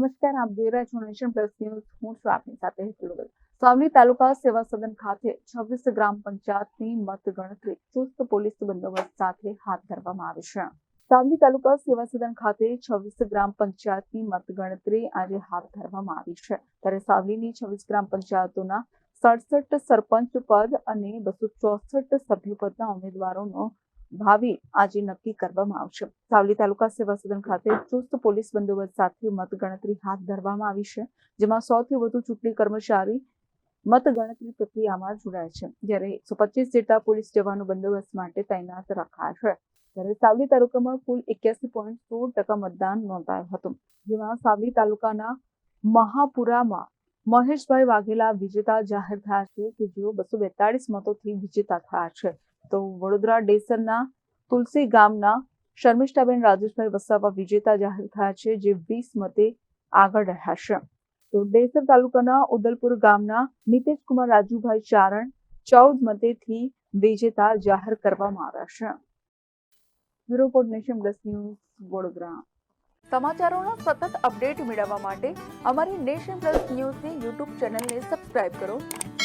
નમસ્કાર, આપ જોઈ રહ્યા છો નેશન પ્લસ ન્યૂઝ. હું છું આપની સાથે હેતુલ સાવલી તાલુકા સેવા સદન ખાતે છવ્વીસ ગ્રામ પંચાયતની મતગણતરી, ચુસ્ત પોલીસ બંદોબસ્ત સાથે હાથ ધરવામાં આવી છે. સાવલી તાલુકા સેવા સદન ખાતે છવ્વીસ ગ્રામ પંચાયતની મતગણતરી આજે હાથ ધરવામાં આવી છે. ત્યારે સાવલીની છવ્વીસ ગ્રામ પંચાયતોના સડસઠ સરપંચ પદ અને બસો ચોસઠ સભ્યપદના ઉમેદવારોનો ભાવિ આજે નક્કી કરવામાં આવશે. સાવલી તાલુકા સેવા સદન ખાતે ચુસ્ત પોલીસ બંદોબસ્ત સાથે મતગણતરી હાથ ધરવામાં આવી છે, જેમાં સૌથી વધુ ચૂંટણી કર્મચારી મતગણતરી પ્રક્રિયામાં જોડાય છે. જ્યારે એકસો પચીસ જેટલા પોલીસ જવાનો બંદોબસ્ત માટે તૈનાત રખાયા છે. ત્યારે સાવલી તાલુકામાં કુલ એક્યાસી પોઈન્ટ સોળ ટકા મતદાન નોંધાયું હતું. જેમાં સાવલી તાલુકાના મહાપુરામાં મહેશભાઈ વાઘેલા વિજેતા જાહેર થયા છે કે જેઓ બસો બેતાળીસ મતોથી વિજેતા થયા છે. તો વડોદરા ડેસરના તુલસી ગામના શર્મિષ્ઠાબેન રાજેશભાઈ વસાવા વિજેતા જાહેર થયા છે, જે વીસ મતે આગળ રહ્યા છે. તો ડેસર તાલુકાના ઉદલપુર ગામના નીતેશકુમાર રાજુભાઈ ચારણ ચૌદ મતેથી વિજેતા જાહેર કરવામાં આવ્યા છે. Bureau nation plus news Vadodara. સમાચારોનો સતત અપડેટ મેળવવા માટે અમારી નેશન પ્લસ ન્યૂઝની યુટ્યુબ ચેનલને સબસ્ક્રાઇબ કરો.